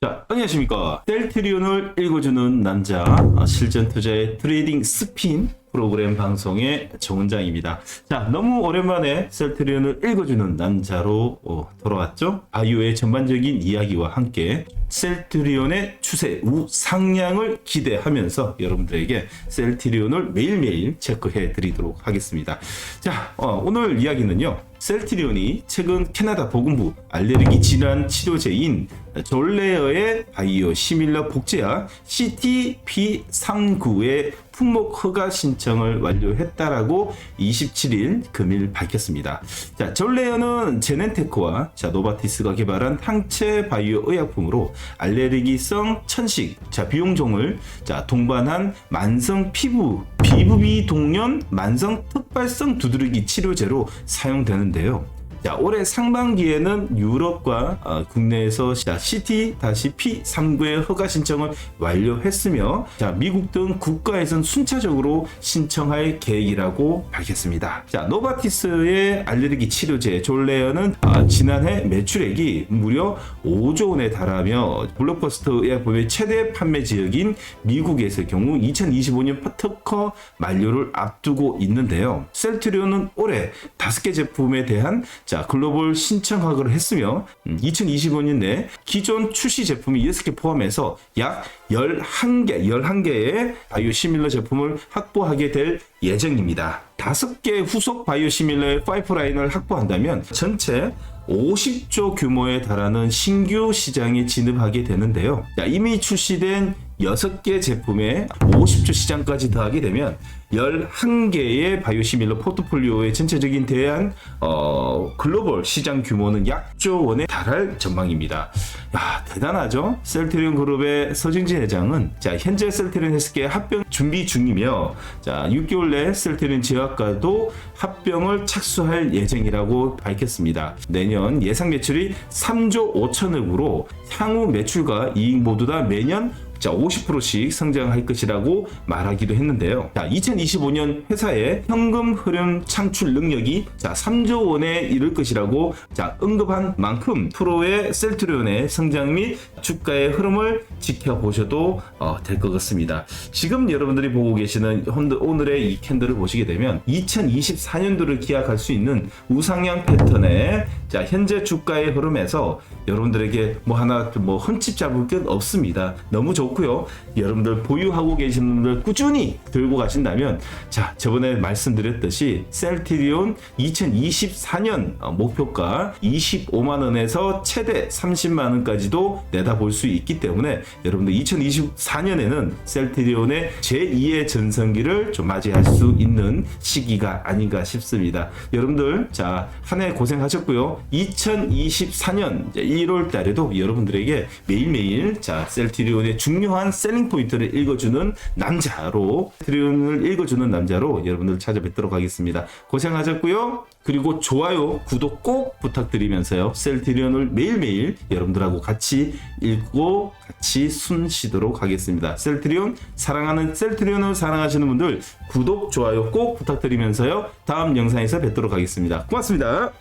자, 안녕하십니까. 셀트리온을 읽어주는 남자, 아, 실전 투자의 트레이딩 스핀 프로그램 방송의 정원장입니다. 자, 너무 오랜만에 셀트리온을 읽어주는 남자로 어, 돌아왔죠. 바이오의 전반적인 이야기와 함께 셀트리온의 추세 우상향을 기대하면서 여러분들에게 셀트리온을 매일매일 체크해 드리도록 하겠습니다. 자, 어, 오늘 이야기는요. 셀트리온이 최근 캐나다 보건부 알레르기 질환 치료제인 졸레어의 바이오 시밀러 복제약 CTP39의 품목 허가 신청을 완료했다라고 27일 금일 밝혔습니다. 자, 졸레어는 제넨테크와 자, 노바티스가 개발한 항체 바이오 의약품으로 알레르기성 천식, 자, 비용종을 자, 동반한 만성 피부, 비부비 동련 만성 특발성 두드러기 치료제로 사용되는데요. 자, 올해 상반기에는 유럽과 어, 국내에서 자, CT-P3구의 허가 신청을 완료했으며 자, 미국 등 국가에선 순차적으로 신청할 계획이라고 밝혔습니다. 자, 노바티스의 알레르기 치료제 졸레어는 아, 지난해 매출액이 무려 5조 원에 달하며 블록버스터 의약품의 최대 판매 지역인 미국에서의 경우 2025년 특허 만료를 앞두고 있는데요. 셀트리온은 올해 5개 제품에 대한 자, 글로벌 신청 허가를 했으며 2025년 내 기존 출시 제품이 6개 포함해서 약 11개, 11개의 바이오 시밀러 제품을 확보하게 될 예정입니다. 5개 후속 바이오 시밀러의 파이프라인을 확보한다면 전체 50조 규모에 달하는 신규 시장에 진입하게 되는데요. 자, 이미 출시된 6개 제품에 50조 시장까지 더하게 되면 11개의 바이오시밀러 포트폴리오의 전체적인 대한 어, 글로벌 시장 규모는 약조 원에 달할 전망입니다. 야, 대단하죠? 셀트리온 그룹의 서진진 회장은 자, 현재 셀트리온 헬스케 합병 준비 중이며 자, 6개월 내 셀트리온 제약과도 합병을 착수할 예정이라고 밝혔습니다. 내년 예상 매출이 3조 5천억으로 향후 매출과 이익 모두 다 매년 자, 50%씩 성장할 것이라고 말하기도 했는데요. 자, 2025년 회사의 현금 흐름 창출 능력이 자, 3조 원에 이를 것이라고 자, 언급한 만큼 프로의 셀트리온의 성장 및 주가의 흐름을 지켜보셔도 어, 될 것 같습니다. 지금 여러분들이 보고 계시는 오늘의 이 캔들을 보시게 되면 2024년도를 기약할 수 있는 우상향 패턴의 자, 현재 주가의 흐름에서 여러분들에게 뭐 하나 뭐 흠집 잡을 것 없습니다. 너무 좋고요. 여러분들 보유하고 계시는 분들 꾸준히 들고 가신다면 자, 저번에 말씀드렸듯이 셀티리온 2024년 어, 목표가 25만 원에서 최대 30만 원까지도 내다볼 수 있기 때문에 여러분들 2024년에는 셀티리온의 제2의 전성기를 좀 맞이할 수 있는 시기가 아닌가 싶습니다. 여러분들 자, 한 해 고생하셨고요. 2024년 1월 달에도 여러분들에게 매일매일 자, 셀티리온의 중요한 셀링 포인트를 읽어주는 남자로 셀티리온을 읽어주는 남자로 여러분들 찾아뵙도록 하겠습니다. 고생하셨고요. 그리고 좋아요, 구독 꼭 부탁드리면서요. 셀티리온을 매일매일 여러분들하고 같이 읽고 같이 숨 쉬도록 하겠습니다. 셀트리온 사랑하는 셀트리온을 사랑하시는 분들 구독, 좋아요 꼭 부탁드리면서요. 다음 영상에서 뵙도록 하겠습니다. 고맙습니다.